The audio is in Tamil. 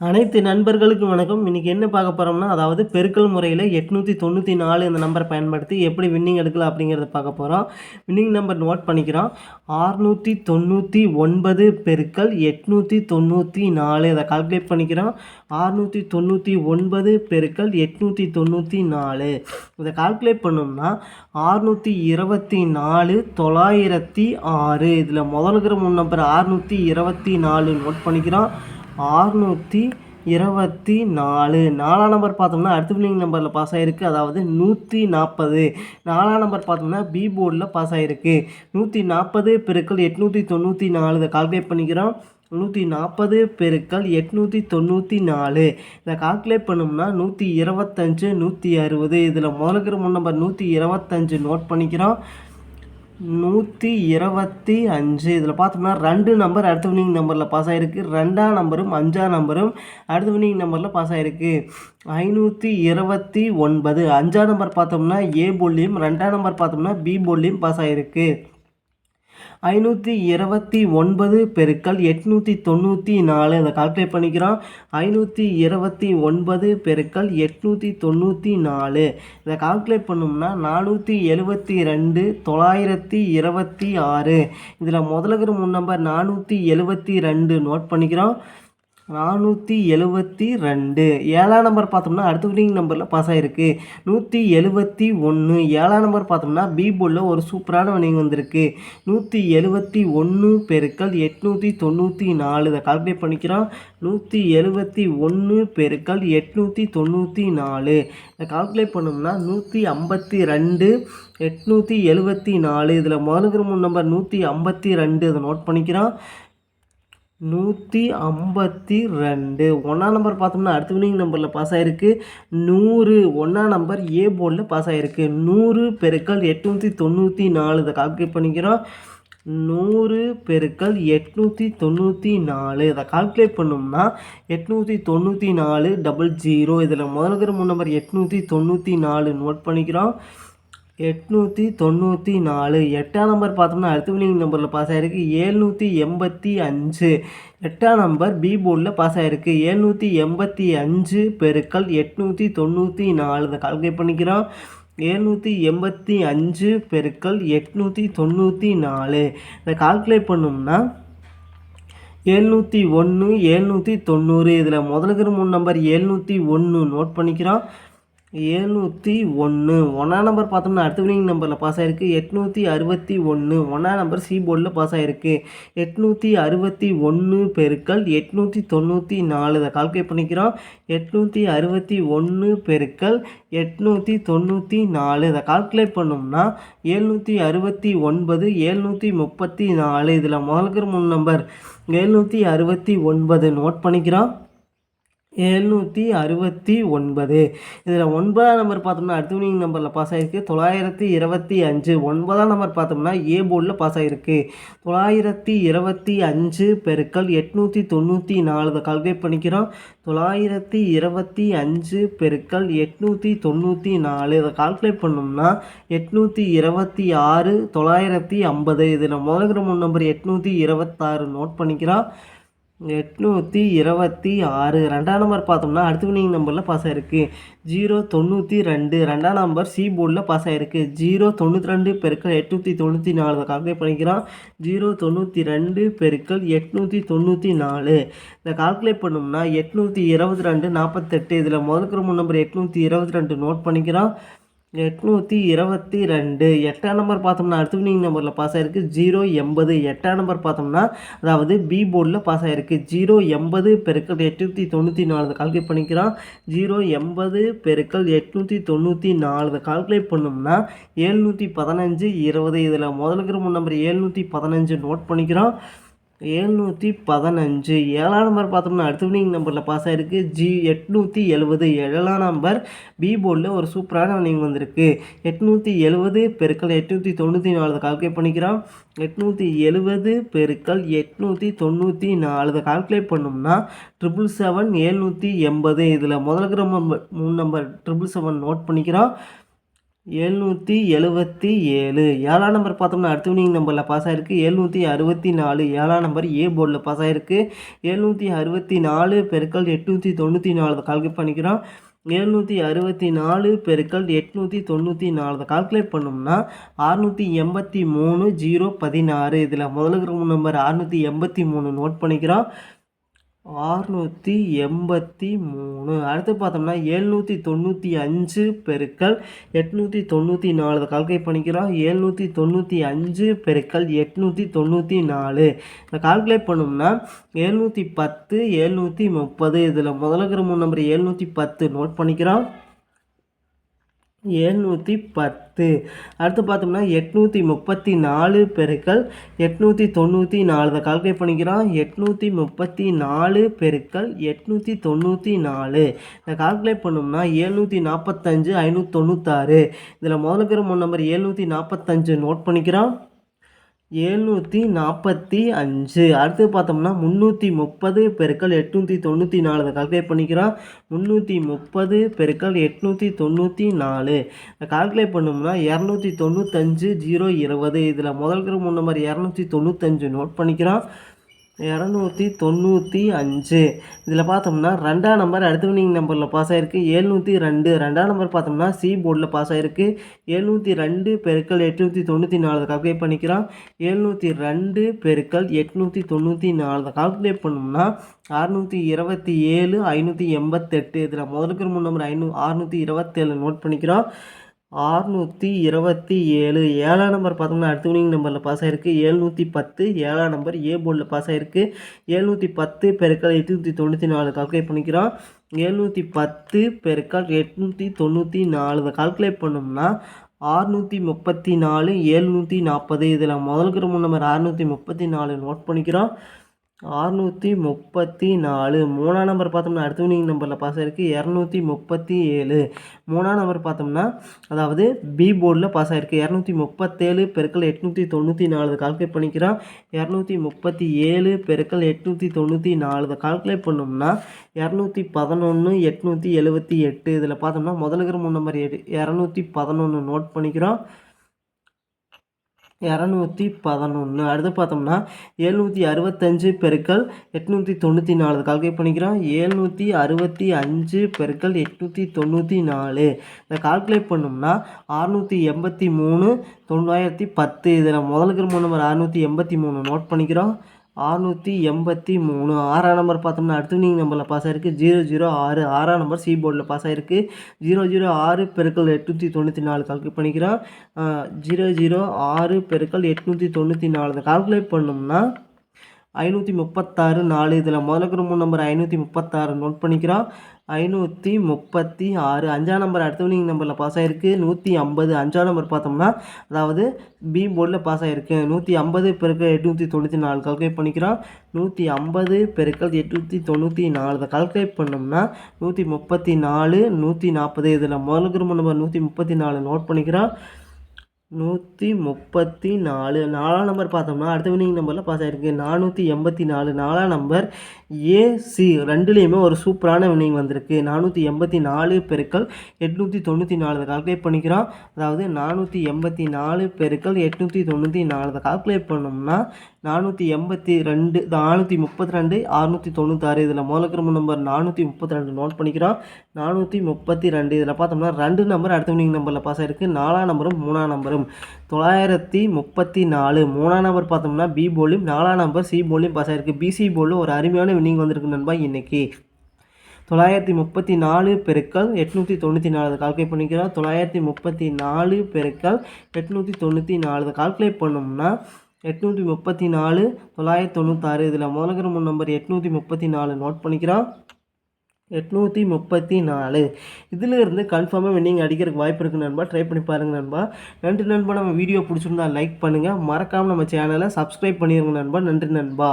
அனைத்து நண்பர்களுக்கும் வணக்கம். இன்றைக்கி என்ன பார்க்க போகிறோம்னா அதாவது பெருக்கல் முறையில் எட்நூற்றி தொண்ணூற்றி நாலு இந்த நம்பரை பயன்படுத்தி எப்படி வின்னிங் எடுக்கலாம் அப்படிங்கிறத பார்க்க போகிறோம் வின்னிங் நம்பர் நோட் பண்ணிக்கிறோம். ஆறுநூற்றி தொண்ணூற்றி ஒன்பது பெருக்கல் எட்நூற்றி தொண்ணூற்றி நாலு அதை கால்குலேட் பண்ணிக்கிறோம். ஆறுநூற்றி தொண்ணூற்றி ஒன்பது பெருக்கல் எட்நூற்றி தொண்ணூற்றி நாலு. இதை கால்குலேட் பண்ணோம்னா ஆறுநூற்றி இருபத்தி நாலு தொள்ளாயிரத்தி ஆறு. இதில் முதலுக்கிற மூணு நம்பர் ஆறுநூற்றி இருபத்தி நாலு நோட் பண்ணிக்கிறோம். ஆறுநூற்றி இருபத்தி நாலு. நாலாம் நம்பர் பார்த்தோம்னா அடுத்த பில்லிங் நம்பரில் பாஸ் ஆகிருக்கு அதாவது நூற்றி நாற்பது நாலாம் நம்பர் பார்த்தோம்னா பி போர்டில் பாஸ் ஆகிருக்கு நூற்றி நாற்பது பெருக்கள் எட்நூற்றி தொண்ணூற்றி நாலு. இதை கால்குலேட் பண்ணிக்கிறோம். நூற்றி நாற்பது பெருக்கள் எட்நூற்றி தொண்ணூற்றி நாலு. இதை கால்குலேட் பண்ணோம்னா நூற்றி இருபத்தஞ்சு நூற்றி அறுபது. இதில் முதலுக்கிற முன் நம்பர் நூற்றி இருபத்தஞ்சு நோட் பண்ணிக்கிறோம். நூற்றி இருபத்தி அஞ்சு. இதில் பார்த்தோம்னா ரெண்டு நம்பர் அடுத்த வினிங் நம்பரில் பாஸ் ஆகிருக்கு ரெண்டாம் நம்பரும் அஞ்சாம் நம்பரும் அடுத்த வினிங் நம்பரில் பாஸ் ஆகிருக்கு ஐநூற்றி இருபத்தி ஒன்பது. அஞ்சாம் நம்பர் பார்த்தோம்னா ஏ போல்லையும் ரெண்டாம் நம்பர் பார்த்தோம்னா பி போல்லையும் பாஸ் ஆகிருக்கு ஐநூற்றி இருபத்தி ஒன்பது பெருக்கள் எட்நூற்றி தொண்ணூற்றி நாலு. அதை கால்குலேட் பண்ணிக்கிறோம். ஐநூற்றி இருபத்தி ஒன்பது பெருக்கள் எட்நூற்றி தொண்ணூற்றி நாலு. இதை கால்குலேட் பண்ணோம்னா நானூற்றி எழுபத்தி ரெண்டு தொள்ளாயிரத்தி இருபத்தி ஆறு. இதில் முதலுக்கிற முன் நம்பர் நானூற்றி எழுபத்தி ரெண்டு நோட் பண்ணிக்கிறோம். நானூற்றி எழுபத்தி ரெண்டு. ஏழாம் நம்பர் பார்த்தோம்னா அடுத்த வினிங் நம்பரில் பாஸ் ஆகிருக்கு நூற்றி எழுபத்தி ஒன்று. ஏழாம் நம்பர் பார்த்தோம்னா பி போர்டில் ஒரு சூப்பரான வினிங் வந்திருக்கு. நூற்றி எழுபத்தி ஒன்று பெருக்கள் எட்நூற்றி தொண்ணூற்றி நாலு. இதை கால்குலேட் பண்ணிக்கிறோம். நூற்றி எழுபத்தி ஒன்று பெருக்கள் எட்நூற்றி தொண்ணூற்றி நாலு. இதை கால்குலேட் பண்ணோம்னா நூற்றி ஐம்பத்தி ரெண்டு எட்நூற்றி எழுபத்தி நாலு. இதில் முதலுக்கு மூணு நம்பர் நூற்றி ஐம்பத்தி ரெண்டு. இதை நோட் பண்ணிக்கிறோம். நூற்றி ஐம்பத்தி ரெண்டு. ஒன்றாம் நம்பர் பார்த்தோம்னா அடுத்த வினிங் நம்பரில் பாஸ் ஆகிருக்கு நூறு ஒன்றாம் நம்பர் ஏ போர்டில் பாஸ் ஆகிருக்கு நூறு பெருக்கள் எட்நூற்றி தொண்ணூற்றி நாலு இதை கால்குலேட் பண்ணிக்கிறோம். நூறு பெருக்கள் எட்நூற்றி தொண்ணூற்றி நாலு இதை கால்குலேட் பண்ணோம்னா எட்நூற்றி தொண்ணூற்றி நாலு டபுள் ஜீரோ இதில் முதல்கிற மூணு நம்பர் எட்நூற்றி தொண்ணூற்றி நாலு நோட் பண்ணிக்கிறோம். எட்நூற்றி தொண்ணூற்றி நாலு. எட்டாம் நம்பர் பார்த்தோம்னா அடுத்த வினிங் நம்பரில் பாஸ் ஆகிருக்கு ஏழ்நூற்றி எண்பத்தி அஞ்சு. எட்டாம் நம்பர் பி போர்டில் பாஸ் ஆகிருக்கு ஏழ்நூற்றி எண்பத்தி அஞ்சு பெருக்கள் எட்நூற்றி தொண்ணூற்றி நாலு. இதை கால்குலேட் பண்ணிக்கிறோம். ஏழ்நூற்றி எண்பத்தி அஞ்சு பெருக்கள் எட்நூற்றி தொண்ணூற்றி நாலு. இதை கால்குலேட் பண்ணோம்னா ஏழ்நூற்றி ஒன்று ஏழ்நூற்றி தொண்ணூறு. இதில் முதலுக்கு மூணு நம்பர் ஏழ்நூற்றி ஒன்று நோட் பண்ணிக்கிறோம். ஏழ்நூற்றி ஒன்று ஒன்றாம் நம்பர் பார்த்தோம்னா அடுத்த வினிங் நம்பரில் பாஸ் ஆகிருக்கு எட்நூற்றி அறுபத்தி ஒன்று ஒன்றாம் நம்பர் சி போர்டில் பாஸ் ஆகிருக்கு எட்நூற்றி அறுபத்தி ஒன்று பெருக்கள் எட்நூற்றி தொண்ணூற்றி நாலு இதை கால்குலேட் பண்ணிக்கிறோம். எட்நூற்றி அறுபத்தி ஒன்று பெருக்கள் எட்நூற்றி தொண்ணூற்றி நாலு இதை கால்குலேட் பண்ணோம்னா ஏழ்நூற்றி அறுபத்தி ஒன்பது ஏழ்நூற்றி முப்பத்தி நாலு. இதில் முதல்கிற மூணு நம்பர் ஏழ்நூற்றி அறுபத்தி ஒன்பது நோட் பண்ணிக்கிறோம். எழுநூற்றி அறுபத்தி ஒன்பது. இதில் ஒன்பதாம் நம்பர் பார்த்தோம்னா அடுத்த நம்பரில் பாஸ் ஆகிருக்கு தொள்ளாயிரத்தி இருபத்தி அஞ்சு ஒன்பதாம் நம்பர் பார்த்தோம்னா ஏ போர்டில் பாஸ் ஆகிருக்கு தொள்ளாயிரத்தி இருபத்தி அஞ்சு பெருக்கள் எட்நூற்றி தொண்ணூற்றி நாலு இதை கால்குலேட் பண்ணிக்கிறோம். தொள்ளாயிரத்தி இருபத்தி அஞ்சு பெருக்கள் எட்நூற்றி தொண்ணூற்றி நாலு இதை கால்குலேட் பண்ணோம்னா எட்நூற்றி இருபத்தி ஆறு தொள்ளாயிரத்தி ஐம்பது. இதில் முதல்கிற மூணு நம்பர் எட்நூற்றி இருபத்தாறு நோட் பண்ணிக்கிறோம். எட்நூற்றி இருபத்தி ஆறு. ரெண்டாம் நம்பர் பார்த்தோம்னா அடுத்த வினிங் நம்பரில் பாஸ் ஆகிருக்கு ஜீரோ தொண்ணூற்றி ரெண்டு. ரெண்டாம் நம்பர் சி போர்டில் பாஸ் ஆகிருக்கு ஜீரோ தொண்ணூற்றி ரெண்டு பெருக்கள் எட்நூற்றி தொண்ணூற்றி நாலு கால்குலேட் பண்ணிக்கிறான் ஜீரோ தொண்ணூற்றி ரெண்டு பெருக்கள் எட்நூற்றி தொண்ணூற்றி நாலு. இதை கால்குலேட் பண்ணோம்னா எட்நூற்றி இருபத்தி ரெண்டு நாற்பத்தெட்டு இதில் முதல் நம்பர் எட்நூற்றி இருபத்தி ரெண்டு நோட் பண்ணிக்கிறான் எட்நூற்றி இருபத்தி ரெண்டு. எட்டாம் நம்பர் பார்த்தோம்னா அடுத்த வினிங் நம்பரில் பாஸ் ஆகிருக்கு ஜீரோ எண்பது. எட்டாம் நம்பர் பார்த்தோம்னா அதாவது பி போர்டில் பாஸ் ஆகிருக்கு ஜீரோ எண்பது பெருக்கள் எட்நூற்றி தொண்ணூற்றி நாலு கால்குலேட் பண்ணிக்கிறோம். ஜீரோ எண்பது பெருக்கள் எட்நூற்றி தொண்ணூற்றி நாலு கால்குலேட் பண்ணோம்னா ஏழ்நூற்றி பதினஞ்சு இருபது. இதில் முதலுக்கு மூணு நம்பர் ஏழ்நூற்றி பதினஞ்சு நோட் பண்ணிக்கிறோம். ஏழ்நூற்றி பதினஞ்சு. ஏழாம் நம்பர் பார்த்தோம்னா அடுத்த வினிங் நம்பரில் பாஸ் ஆகிருக்கு ஜி எட்நூற்றி எழுபது ஏழாம் நம்பர் பி போர்டில் ஒரு சூப்பரான வினிங் வந்திருக்கு. எட்நூற்றி எழுபது பெருக்கள் எட்நூற்றி தொண்ணூற்றி நாலு கால்குலேட் பண்ணிக்கிறோம். எட்நூற்றி எழுபது பெருக்கள் எட்நூற்றி தொண்ணூற்றி நாலு கால்குலேட் பண்ணோம்னா ட்ரிபிள் செவன் ஏழ்நூற்றி எண்பது. இதில் முதல்கிற கிரம மூணு நம்பர் ட்ரிபிள் செவன் நோட் பண்ணிக்கிறோம். எழுநூற்றி எழுபத்தி ஏழு. ஏழாம் நம்பர் பார்த்தோம்னா அடுத்த வினிங் நம்பரில் பாஸ் ஆகிருக்கு எழுநூற்றி அறுபத்தி நாலு. ஏழாம் நம்பர் ஏ போர்டில் பாஸ் ஆகிருக்கு எழுநூற்றி அறுபத்தி நாலு பெருக்கள் எட்நூற்றி தொண்ணூற்றி நாலு கால்குலேட் பண்ணிக்கிறோம். எழுநூற்றி அறுபத்தி நாலு பெருக்கள் எட்நூற்றி தொண்ணூற்றி நாலு கால்குலேட் பண்ணோம்னா அறுநூற்றி எண்பத்தி மூணு ஜீரோ பதினாறு. இதில் முதலுக்கு நம்பர் அறுநூற்றி எண்பத்தி மூணு நோட் பண்ணிக்கிறோம். ஆறுநூற்றி எண்பத்தி மூணு. அடுத்து பார்த்தோம்னா எழுநூற்றி தொண்ணூற்றி அஞ்சு பெருக்கல் எட்நூற்றி தொண்ணூற்றி நாலு. கால்குலேட் பண்ணிக்கிறோம். எழுநூற்றி தொண்ணூற்றி அஞ்சு பெருக்கள் எட்நூற்றி தொண்ணூற்றி நாலு. இந்த கால்குலேட் பண்ணோம்னா எழுநூற்றி பத்து எழுநூற்றி முப்பது. இதில் முதல்ல மூணு நம்பர் எழுநூற்றி பத்து நோட் பண்ணிக்கிறோம். எழுநூற்றி பத்து. அடுத்து பார்த்தோம்னா எட்நூற்றி முப்பத்தி நாலு பெருக்கள் எட்நூற்றி தொண்ணூற்றி நாலு. இதை கால்குலேட் பண்ணிக்கிறோம். எட்நூற்றி முப்பத்தி நாலு பெருக்கள் எட்நூற்றி தொண்ணூற்றி நாலு. இதை கால்குலேட் பண்ணோம்னா எழுநூற்றி நாற்பத்தஞ்சு ஐநூற்றி தொண்ணூத்தாறு. இதில் முதலுக்கிற மூணு நம்பர் ஏழ்நூற்றி நாற்பத்தஞ்சு நோட் பண்ணிக்கிறோம். எழுநூற்றி நாற்பத்தி அஞ்சு. அடுத்து பார்த்தோம்னா முந்நூற்றி முப்பது பெருக்கள் எட்நூற்றி தொண்ணூற்றி நாலு. அதை கால்குலேட் பண்ணிக்கிறோம். முந்நூற்றி முப்பது பெருக்கள் எட்நூற்றி தொண்ணூற்றி நாலு. கால்குலேட் பண்ணோம்னா இரநூத்தி தொண்ணூத்தஞ்சு ஜீரோ இருபது. இதில் முதல் முன்ன நம்பர் இரநூத்தி தொண்ணூத்தஞ்சு நோட் பண்ணிக்கிறோம். இரநூத்தி தொண்ணூற்றி அஞ்சு. இதில் பார்த்தோம்னா ரெண்டாம் நம்பர் அடுத்த வினிங் நம்பரில் பாஸ் ஆகிருக்கு எழுநூற்றி ரெண்டு. ரெண்டாம் நம்பர் பார்த்தோம்னா சி போர்டில் பாஸ் ஆகிருக்கு எழுநூற்றி ரெண்டு பெருக்கள் எட்நூற்றி தொண்ணூற்றி நாலு கால்குலேட் பண்ணிக்கிறோம் எழுநூற்றி ரெண்டு பெருக்கள் எட்நூற்றி தொண்ணூற்றி நாலு கால்குலேட் பண்ணோம்னா அறுநூற்றி இருபத்தி ஏழு ஐநூற்றி எண்பத்தெட்டு. இதில் முதலுக்கு மூணு நம்பர் ஐநூ அறுநூற்றி இருபத்தேழு நோட் பண்ணிக்கிறோம். ஆறுநூற்றி இருபத்தி ஏழு. ஏழாம் நம்பர் பார்த்தோம்னா அடுத்த வினிங் நம்பரில் பாஸ் ஆகிருக்கு எழுநூற்றி பத்து ஏழாம் நம்பர் ஏ போர்டில் பாஸ் ஆகிருக்கு எழுநூற்றி பத்து பெருக்கள் எட்நூற்றி தொண்ணூற்றி நாலு கால்குலேட் பண்ணிக்கிறோம். எழுநூற்றி பத்து பெருக்கள் எட்நூற்றி தொண்ணூற்றி நாலு கால்குலேட் பண்ணோம்னா ஆறுநூற்றி முப்பத்தி நாலு எழுநூற்றி நாற்பது. இதில் முதல் கிரம நம்பர் அறுநூற்றி முப்பத்தி நாலு நோட் பண்ணிக்கிறோம். ஆறுநூற்றி முப்பத்தி நாலு. மூணாம் நம்பர் பார்த்தோம்னா அடுத்த வினிங் நம்பரில் பாஸ் ஆகிருக்கு இரநூத்தி முப்பத்தி ஏழு. மூணாம் நம்பர் பார்த்தோம்னா அதாவது பி போர்டில் பாஸ் ஆகிருக்கு இரநூத்தி முப்பத்தேழு பெருக்கள் எட்நூற்றி தொண்ணூற்றி நாலு கால்குலேட் பண்ணிக்கிறோம். இரநூத்தி முப்பத்தி ஏழு பெருக்கள் எட்நூற்றி தொண்ணூற்றி நாலு கால்குலேட் பண்ணோம்னா இரநூத்தி பதினொன்று எட்நூற்றி எழுபத்தி எட்டு இதில் பார்த்தோம்னா முதலுக்கிற மூணு நம்பர் இரநூத்தி பதினொன்று நோட் பண்ணிக்கிறோம். இரநூத்தி பதினொன்று அடுத்து பார்த்தோம்னா எழுநூற்றி அறுபத்தஞ்சு பெருக்கள் எட்நூற்றி தொண்ணூற்றி நாலு. கால்குலேட் பண்ணிக்கிறோம். ஏழ்நூற்றி அறுபத்தி அஞ்சு பெருக்கள் எட்நூற்றி தொண்ணூற்றி நாலு. இதை கால்குலேட் பண்ணோம்னா அறுநூற்றி எண்பத்தி மூணு தொள்ளாயிரத்தி பத்து. இதில் முதலுக்கு மூணு நம்பர் அறுநூற்றி எண்பத்தி மூணு. நோட் பண்ணிக்கிறோம். அறுநூற்றி எண்பத்தி மூணு. ஆறாம் நம்பர் பார்த்தோம்னா அடுத்து நீங்கள் நம்பரில் பாஸ் ஆகிருக்கு ஜீரோ ஜீரோ ஆறு. ஆறாம் நம்பர் சி போர்டில் பாஸ் ஆகிருக்கு ஜீரோ ஜீரோ ஆறு பெருக்கள் எட்நூற்றி தொண்ணூற்றி நாலு கால்குலேட் பண்ணிக்கிறோம். ஜீரோ ஜீரோ ஆறு பெருக்கள் எட்நூற்றி தொண்ணூற்றி நாலு. கால்குலேட் பண்ணோம்னா ஐநூற்றி முப்பத்தாறு நாலு. இதில் முதல்ல மூணு நம்பர் ஐநூற்றி முப்பத்தாறு நோட் பண்ணிக்கிறோம். ஐநூற்றி முப்பத்தி ஆறு. அஞ்சாம் நம்பர் அடுத்த வினிங் நம்பரில் பாஸ் ஆகிருக்கு நூற்றி ஐம்பது. அஞ்சாம் நம்பர் பார்த்தோம்னா அதாவது பி போர்டில் பாஸ் ஆகிருக்கு நூற்றி ஐம்பது பெருக்கள் எட்நூற்றி தொண்ணூற்றி நாலு கால்குலேட் பண்ணிக்கிறோம். நூற்றி ஐம்பது பெருக்கள் எட்நூற்றி தொண்ணூற்றி நாலு. கால்குலேட் பண்ணோம்னா நூற்றி முப்பத்தி நாலு நூற்றி நாற்பது. இதில் முதல் குரூப் நம்பர் நூற்றி முப்பத்தி நாலு நோட் பண்ணிக்கிறோம். நூற்றி முப்பத்தி நாலு. நாலாம் நம்பர் பார்த்தோம்னா அடுத்த வினிங் நம்பரில் பாஸ் ஆகிருக்கு நானூற்றி எண்பத்தி நாலு. நாலாம் நம்பர் ஏசி ரெண்டுலேயுமே ஒரு சூப்பரான வினிங் வந்திருக்கு. நானூற்றி எண்பத்தி நாலு பெருக்கள் எட்நூற்றி தொண்ணூற்றி நாலு கால்குலேட் பண்ணிக்கிறோம். அதாவது நானூற்றி எண்பத்தி நாலு பெருக்கள் எட்நூற்றி தொண்ணூற்றி நாலு கால்குலேட் பண்ணோம்னா நானூற்றி எண்பத்தி ரெண்டு நானூற்றி முப்பத்தி ரெண்டு அறுநூற்றி தொண்ணூத்தாறு. இதில் மூலக்கிரம நம்பர் நானூற்றி முப்பத்தி ரெண்டு நோட் பண்ணிக்கிறோம். நானூற்றி முப்பத்தி ரெண்டு. இதில் பார்த்தோம்னா ரெண்டு நம்பர் அடுத்த வினிங் நம்பரில் பாஸ் ஆகிருக்கு நாலாம் நம்பரும் மூணாம் நம்பரும் தொள்ளாயிரத்தி முப்பத்தி நாலு. மூணாம் நம்பர் பார்த்தோம்னா பி போலியும் நாலாம் நம்பர் சி போலியும் பாஸ் ஆகிருக்கு பிசி போலில் ஒரு அருமையான வினிங் வந்திருக்கு நண்பா இன்றைக்கி தொள்ளாயிரத்தி முப்பத்தி நாலு பெருக்கள் எட்நூற்றி தொண்ணூற்றி நாலு. கால்குலேட் பண்ணிக்கிறோம். தொள்ளாயிரத்தி முப்பத்தி நாலு பெருக்கள் எட்நூற்றி தொண்ணூற்றி நாலு. கால்குலேட் பண்ணோம்னா எட்நூற்றி முப்பத்தி நாலு தொள்ளாயிரத்தி தொண்ணூத்தாறு. இதில் முதலகிரம நம்பர் எட்நூற்றி முப்பத்தி நாலு நோட் பண்ணிக்கிறோம். எட்நூற்றி முப்பத்தி நாலு. இதிலிருந்து கன்ஃபார்மாக வின்னிங் அடிக்கிறதுக்கு வாய்ப்பு இருக்குது நண்பா. ட்ரை பண்ணி பாருங்கள் நண்பா. நன்றி நண்பா. நம்ம வீடியோ பிடிச்சிருந்தா லைக் பண்ணுங்கள் மறக்காமல் நம்ம சேனலை சப்ஸ்கிரைப் பண்ணிடுங்க நண்பா. நன்றி நண்பா.